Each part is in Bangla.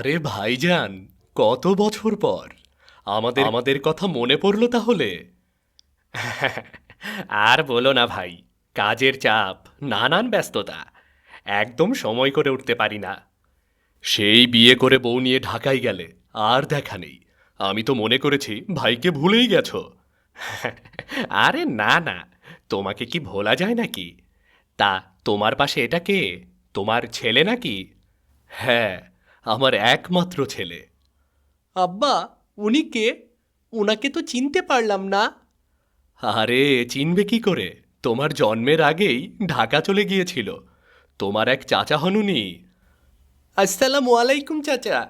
আরে ভাইজান কত বছর পর? আমাদের আমাদের কথা মনে পড়ল তাহলে? আর বলো না ভাই কাজের চাপ নানান ব্যস্ততা একদম সময় করে উঠতে পারি না। সেই বিয়ে করে বউ নিয়ে ঢাকায় গেলে আর দেখা নেই। আমি তো মনে করেছি ভাইকে ভুলেই গেছ। আরে না না তোমাকে কি ভোলা যায় নাকি? তা তোমার পাশে এটা কে? তোমার ছেলে নাকি? হ্যাঁ আমার একমাত্র ছেলে। আব্বা উনি কে? উনাকে তো চিনতে পারলাম না। আরে চিনবে কি করে? তোমার জন্মের আগেই ঢাকা চলে গিয়েছিল। তোমার এক চাচা হনুনি আসসালামু আলাইকুম চাচা।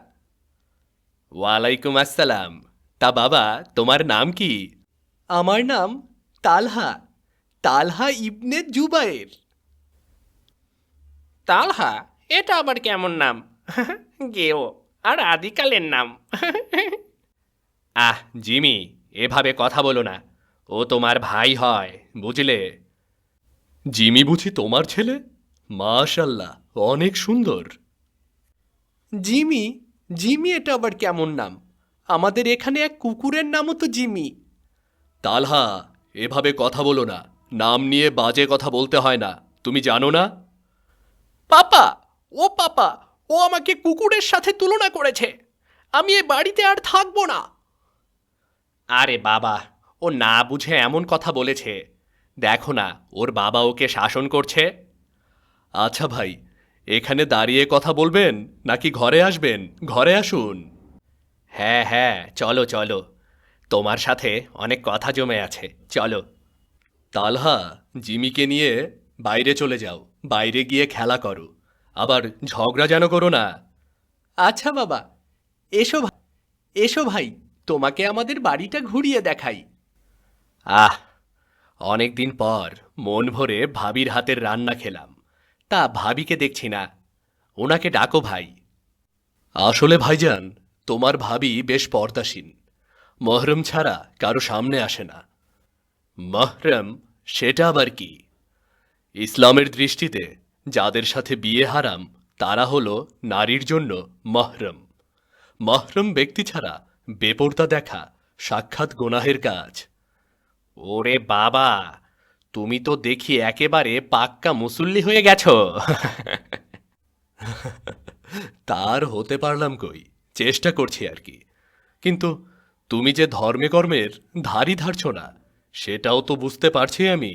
ওয়ালাইকুম আসসালাম। তা বাবা তোমার নাম কি? আমার নাম তালহা। তালহা ইবনে জুবায়ের তালহা এটা আবার কেমন নাম? গেও আর আদিকালের নাম। আহ জিমি এভাবে কথা বলো না। ও তোমার ভাই হয় বুঝলে? জিমি বুঝি তোমার ছেলে? মাশাল্লাহ অনেক সুন্দর। জিমি? জিমি এটা আবার কেমন নাম? আমাদের এখানে এক কুকুরের নামও তো জিমি। তালহা এভাবে কথা বলো না। নাম নিয়ে বাজে কথা বলতে হয় না। তুমি জানো না? পাপা! ও পাপা! ও আমাকে কুকুরের সাথে তুলনা করেছে। আমি এ বাড়িতে আর থাকব না। আরে বাবা, ও না বুঝে এমন কথা বলেছে। দেখো না, ওর বাবা ওকে শাসন করছে। আচ্ছা ভাই, এখানে দাঁড়িয়ে কথা বলবেন নাকি ঘরে আসবেন? ঘরে আসুন। হ্যাঁ হ্যাঁ চলো চলো। তোমার সাথে অনেক কথা জমে আছে, চলো। তালহা, জিমিকে নিয়ে বাইরে চলে যাও। বাইরে গিয়ে খেলা করো। আবার ঝগড়া যেন করো না। আচ্ছা বাবা এসো ভাই এসো ভাই তোমাকে আমাদের বাড়িটা ঘুরিয়ে দেখাই। আহ অনেক দিন পর মন ভরে ভাবির হাতের রান্না খেলাম। তা ভাবিকে দেখছি না ওনাকে ডাকো ভাই। আসলে ভাইজান তোমার ভাবি বেশ পর্দাসীন। মহরম ছাড়া কারও সামনে আসে না। মহরম সেটা আবার কি? ইসলামের দৃষ্টিতে যাদের সাথে বিয়ে হারাম, তারা হলো নারীর জন্য মহরম। মহরম ব্যক্তি ছাড়া বেপর্দা দেখা সাক্ষাৎ গোনাহের কাজ। ওরে বাবা, তুমি তো দেখি একেবারে পাক্কা মুসল্লি হয়ে গেছ। তার হতে পারলাম কই, চেষ্টা করছি আর কি। কিন্তু তুমি যে ধর্মে কর্মের ধারই ধারছ না, সেটাও তো বুঝতে পারছি আমি।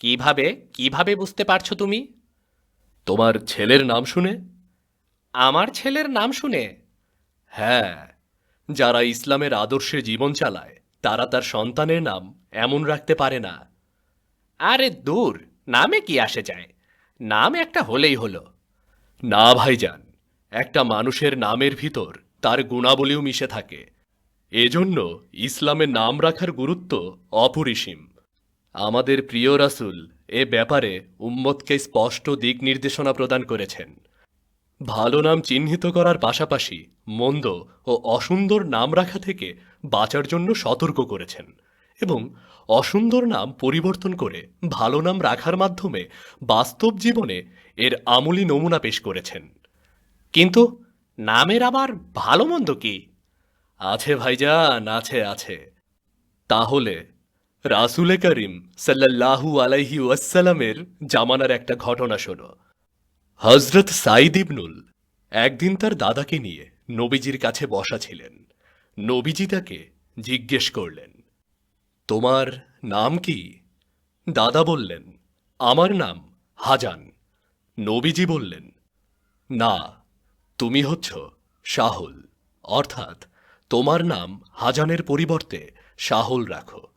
কীভাবে কীভাবে বুঝতে পারছ তুমি? তোমার ছেলের নাম শুনে? আমার ছেলের নাম শুনে? হ্যাঁ যারা ইসলামের আদর্শে জীবন চালায়, তারা তার সন্তানের নাম এমন রাখতে পারে না। আরে দূর, নামে কি আসে যায়? নাম একটা হলেই হলো। না ভাইজান, একটা মানুষের নামের ভিতর তার গুণাবলীও মিশে থাকে। এজন্য ইসলামে নাম রাখার গুরুত্ব অপরিসীম। আমাদের প্রিয় রাসূল এ ব্যাপারে উম্মতকে স্পষ্ট দিক নির্দেশনা প্রদান করেছেন। ভালো নাম চিহ্নিত করার পাশাপাশি মন্দ ও অসুন্দর নাম রাখা থেকে বাঁচার জন্য সতর্ক করেছেন এবং অসুন্দর নাম পরিবর্তন করে ভালো নাম রাখার মাধ্যমে বাস্তব জীবনে এর আমূলী নমুনা পেশ করেছেন। কিন্তু নামের আবার ভালো মন্দ কি? আছে ভাইজান, আছে আছে। তাহলে রাসুলে করিম সাল্লাল্লাহু আলাইহি ওয়াসাল্লামের জামানার একটা ঘটনা শোনো। হজরত সাইদ ইবনুল একদিন তার দাদাকে নিয়ে নবীজির কাছে বসা ছিলেন। নবীজি তাকে জিজ্ঞেস করলেন, তোমার নাম কি? দাদা বললেন, আমার নাম হাজান। নবীজি বললেন, না, তুমি হচ্ছ শাহুল। অর্থাৎ তোমার নাম হাজানের পরিবর্তে শাহুল রাখো।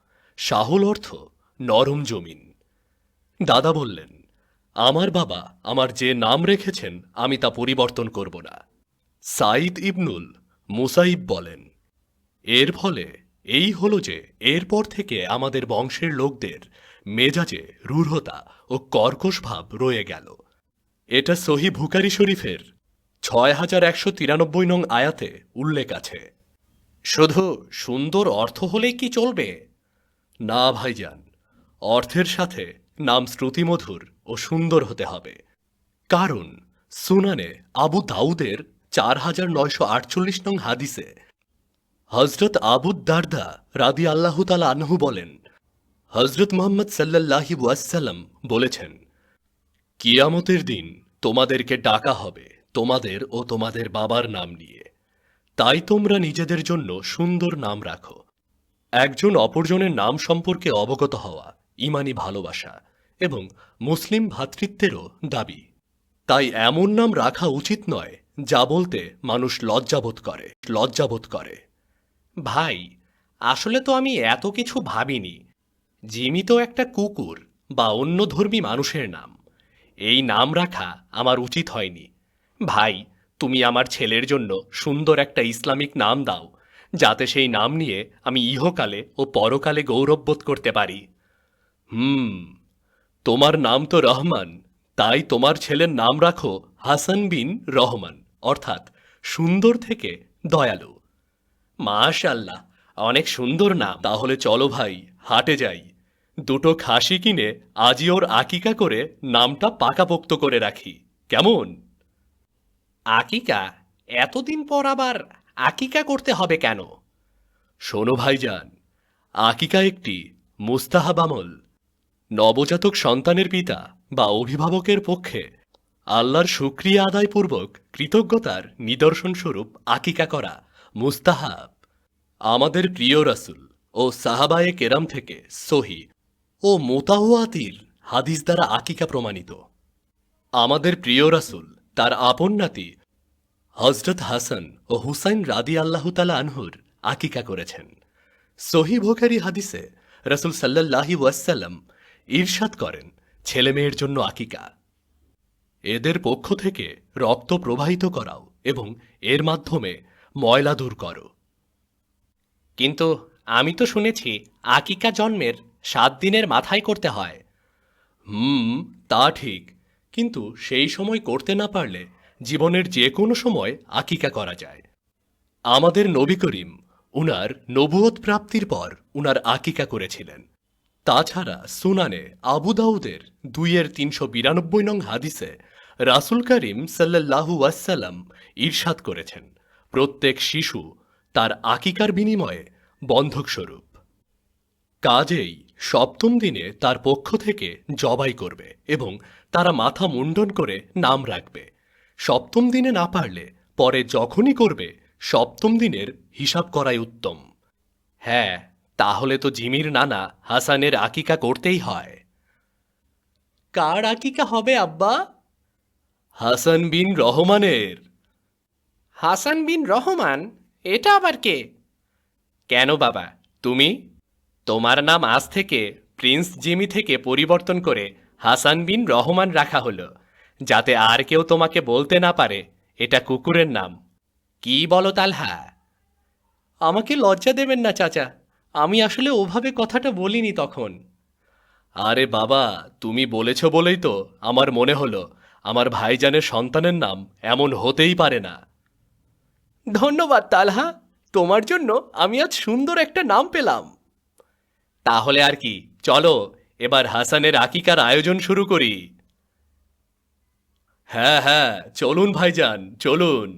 শাহুল অর্থ নরম জমিন। দাদা বললেন, আমার বাবা আমার যে নাম রেখেছেন, আমি তা পরিবর্তন করব না। সাইদ ইবনুল মুসাইব বলেন, এর ফলে এই হলো যে এরপর থেকে আমাদের বংশের লোকদের মেজাজে রূঢ়তা ও কর্কশ ভাব রয়ে গেল। এটা সহি ভুকারি শরীফের ছয় হাজার একশো তিরানব্বই নং আয়াতে উল্লেখ আছে। শুধু সুন্দর অর্থ হলেই কি চলবে? না ভাইজান, অর্থের সাথে নাম শ্রুতিমধুর ও সুন্দর হতে হবে। কারণ সুনানে আবু দাউদের চার হাজার নয়শো আটচল্লিশ নং হাদিসে হজরত আবুদ দারদা রাদি আল্লাহ তালা আনহু বলেন হজরত মোহাম্মদ সাল্লাল্লাহি ওয়াসাল্লাম বলেছেন, কিয়ামতের দিন তোমাদেরকে ডাকা হবে তোমাদের ও তোমাদের বাবার নাম নিয়ে। তাই তোমরা নিজেদের জন্য সুন্দর নাম রাখো। একজন অপরজনের নাম সম্পর্কে অবগত হওয়া ইমানি ভালোবাসা এবং মুসলিম ভ্রাতৃত্বেরও দাবি। তাই এমন নাম রাখা উচিত নয় যা বলতে মানুষ লজ্জাবোধ করে লজ্জাবোধ করে। ভাই, আসলে তো আমি এত কিছু ভাবিনি। জিমি তো একটা কুকুর বা অন্য ধর্মী মানুষের নাম। এই নাম রাখা আমার উচিত হয়নি। ভাই, তুমি আমার ছেলের জন্য সুন্দর একটা ইসলামিক নাম দাও যাতে সেই নাম নিয়ে আমি ইহকালে ও পরকালে গৌরববোধ করতে পারি। হুম, তোমার নাম তো রহমান, তাই তোমার ছেলের নাম রাখো হাসান বিন রহমান, অর্থাৎ সুন্দর থেকে দয়ালু। মাশাল্লাহ অনেক সুন্দর নাম। তাহলে চলো ভাই, হাটে যাই। দুটো খাসি কিনে আজই ওর আকিকা করে নামটা পাকাপোক্ত করে রাখি। কেমন? আকিকা? এতদিন পর আবার আকিকা করতে হবে কেন? শোনো ভাইজান, আকিকা একটি মুস্তাহাব আমল। নবজাতক সন্তানের পিতা বা অভিভাবকের পক্ষে আল্লাহর সুক্রিয়া আদায়পূর্বক কৃতজ্ঞতার নিদর্শনস্বরূপ আকিকা করা মুস্তাহাব। আমাদের প্রিয় রাসুল ও সাহাবায়ে কেরাম থেকে সহি ও মোতাওয়াতির হাদিস দ্বারা আকিকা প্রমাণিত। আমাদের প্রিয় রাসুল, তার আপন নাতি হজরত হাসান ও হুসাইন রাদি আল্লাহ তালা আনহুর আকিকা করেছেন। সহি ভোকারি হাদিসে রসুল সাল্লাল্লাহি ওয়াসাল্লাম ঈর্ষাদ করেন, ছেলে মেয়ের জন্য আকিকা। এদের পক্ষ থেকে রক্ত প্রবাহিত করাও এবং এর মাধ্যমে ময়লা দূর করো। কিন্তু আমি তো শুনেছি আকিকা জন্মের সাত দিনের মাথায় করতে হয়। হুম, তা ঠিক। কিন্তু সেই সময় করতে না পারলে জীবনের যে কোনো সময় আকিকা করা যায়। আমাদের নবী করিম উনার নবুয়ত প্রাপ্তির পর উনার আকিকা করেছিলেন। তাছাড়া সুনানে আবু দাউদের দুইয়ের তিনশো বিরানব্বই নং হাদিসে রাসুল করিম সাল্লাল্লাহু ওয়াসাল্লাম ঈর্ষাদ করেছেন, প্রত্যেক শিশু তার আকিকার বিনিময়ে বন্ধকস্বরূপ কাজেই সপ্তম দিনে তার পক্ষ থেকে জবাই করবে এবং তারা মাথা মুন্ডন করে নাম রাখবে। সপ্তম দিনে না পারলে পরে যখনই করবে সপ্তম দিনের হিসাব করাই উত্তম। হ্যাঁ তাহলে তো জিমির নানা হাসানের আকিকা করতেই হয়। কার আকিকা হবে আব্বা? হাসান বিন রহমানের। হাসান বিন রহমান? এটা আবার কে? কেন বাবা তুমি? তোমার নাম আজ থেকে প্রিন্স জিমি থেকে পরিবর্তন করে হাসান বিন রহমান রাখা হলো। যাতে আর কেউ তোমাকে বলতে না পারে। এটা কুকুরের নাম। কি বলো তালহা? আমাকে লজ্জা দেবেন না, চাচা। আমি আসলে ওভাবে কথাটা বলিনি তখন। আরে বাবা, তুমি বলেছ বলেই তো। আমার মনে হলো, আমার ভাইজানের সন্তানের নাম এমন হতেই পারে না। ধন্যবাদ তালহা। তোমার জন্য আমি আজ সুন্দর একটা নাম পেলাম। তাহলে আর কি, চলো, এবার হাসানের আকিকার আয়োজন শুরু করি। হ্যাঁ হ্যাঁ চলুন ভাইজান চলুন।